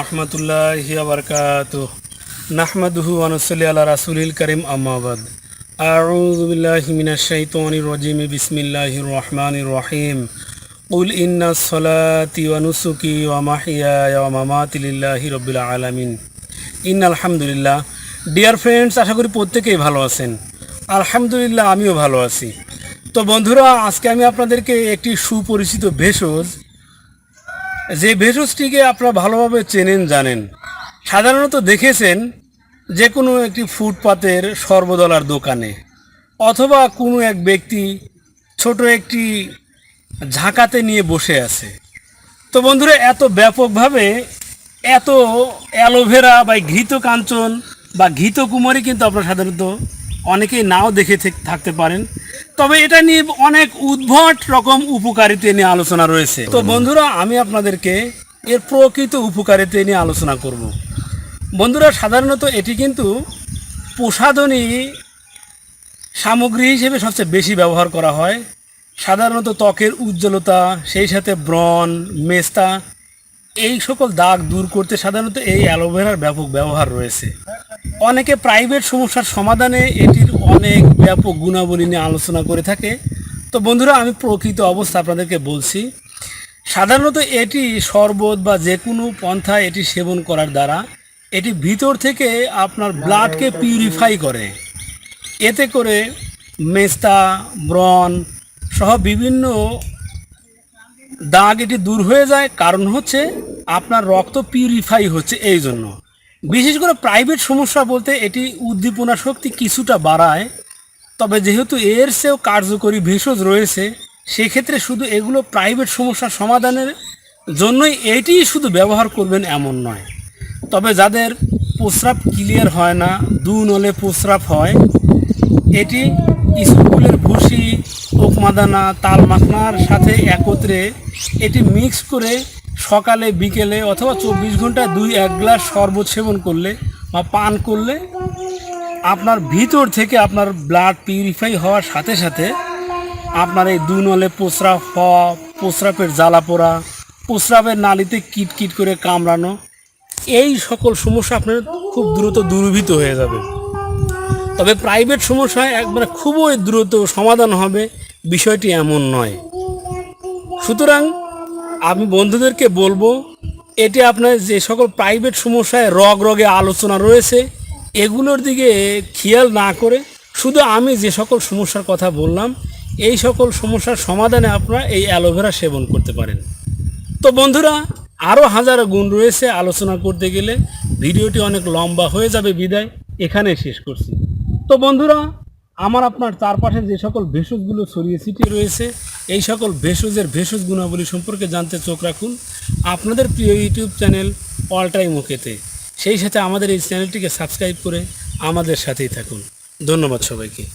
রহমতুল্লাহ আবরকাত নাহমাদুহু আনসলি আল্লাহ রাসুলিল করিম আমাবাদ আউজবিল্লাহিমিনাশাইতনিরজিম বিসমিল্লাহ রহমান রহিম। উল ইন্না সলাতি ওয়ানুসুকি ওয়ামাহিয়া মামাতিল্লাহি রবিল আলমিন। ইন আলহামদুলিল্লাহ ডিয়ার ফ্রেন্ডস আশা করি প্রত্যেকেই ভালো আছেন। আলহামদুলিল্লাহ, আমিও ভালো আছি। তো বন্ধুরা, আজকে আমি আপনাদেরকে একটি সুপরিচিত ভেষজ যে ভেষজটিকে আপনারা ভালোভাবে চেনেন, জানেন। সাধারণত দেখেছেন যে কোনো একটি ফুটপাতের সর্বদলার দোকানে অথবা কোনো এক ব্যক্তি ছোট একটি ঝাঁকাতে নিয়ে বসে আছে। তো বন্ধুরা, এত ব্যাপকভাবে এত অ্যালোভেরা বা ঘৃত কাঞ্চন বা ঘৃত কুমারী কিন্তু আপনারা সাধারণত অনেকেই নাও দেখে থেক- থাকতে পারেন। তবে এটা নিয়ে অনেক উদ্ভট রকম উপকারিতা নিয়ে আলোচনা রয়েছে। তো বন্ধুরা, আমি আপনাদেরকে এর প্রকৃত উপকারিতা নিয়ে আলোচনা করব। বন্ধুরা, সাধারণত এটি কিন্তু প্রসাধনী সামগ্রী হিসেবে সবচেয়ে বেশি ব্যবহার করা হয়। সাধারণত ত্বকের উজ্জ্বলতা, সেই সাথে ব্রণ, মেস্তা, এই সকল দাগ দূর করতে সাধারণত এই অ্যালোভেরার ব্যাপক ব্যবহার রয়েছে। অনেকে প্রাইভেট সমস্যার সমাধানে এটির অনেক ব্যাপক গুণাবলী নিয়ে আলোচনা করে থাকে। তো বন্ধুরা, আমি প্রকৃত অবস্থা আপনাদেরকে বলছি, সাধারণত এটি শরবত বা যে কোনো পন্থা এটি সেবন করার দ্বারা এটি ভিতর থেকে আপনার ব্লাডকে পিউরিফাই করে। এতে করে মেস্তা, ব্রণ সহ বিভিন্ন দাগ এটি দূর হয়ে যায়। কারণ হচ্ছে আপনার রক্ত পিউরিফাই হচ্ছে এই জন্য। বিশেষ করে প্রাইভেট সমস্যা বলতে এটি উদ্দীপনা শক্তি কিছুটা বাড়ায়, তবে যেহেতু এর চেয়েও কার্যকরী ভেষজ রয়েছে, সেক্ষেত্রে শুধু এগুলো প্রাইভেট সমস্যার সমাধানের জন্যই এটিই শুধু ব্যবহার করবেন এমন নয়। তবে যাদের প্রস্রাব ক্লিয়ার হয় না, দু নলে প্রস্রাব হয়, এটি স্কুলের ভুসি ওকমাদানা তাল মাখনার সাথে একত্রে এটি মিক্স করে সকালে, বিকেলে অথবা চব্বিশ ঘণ্টা দুই এক গ্লাস শরবত সেবন করলে বা পান করলে আপনার ভিতর থেকে আপনার ব্লাড পিউরিফাই হওয়ার সাথে সাথে আপনার এই দু নলে প্রস্রাব হওয়া প্রস্রাবের জ্বালা পোড়া প্রস্রাবের নালিতে কিট কিট করে কামড়ানো, এই সকল সমস্যা আপনার খুব দ্রুত দূরীভূত হয়ে যাবে। তবে প্রাইভেট সমস্যায় একবারে খুবই দ্রুত সমাধান হবে, বিষয়টি এমন নয়। সুতরাং আমি বন্ধুদেরকে বলব এটি আপনার যে সকল প্রাইভেট সমস্যায় রগ রগে আলোচনা রয়েছে, এগুলোর দিকে খেয়াল না করে শুধু আমি যে সকল সমস্যার কথা বললাম, এই সকল সমস্যার সমাধানে আপনারা এই অ্যালোভেরা সেবন করতে পারেন। তো বন্ধুরা আরও হাজারো গুণ রয়েছে আলোচনা করতে গেলে, ভিডিওটি অনেক লম্বা হয়ে যাবে বিদায় এখানে শেষ করছি। তো বন্ধুরা আমার, আপনার চারপাশে যে সকল ভেষজগুলো ছড়িয়ে ছিটিয়ে রয়েছে, এই সকল ভেষজের ভেষজ গুণাবলী সম্পর্কে জানতে চোখ রাখুন আপনাদের প্রিয় ইউটিউব চ্যানেল অলটাই টাইম ওকেতে। সেই সাথে আমাদের এই চ্যানেলটিকে সাবস্ক্রাইব করে আমাদের সাথেই থাকুন। ধন্যবাদ সবাইকে।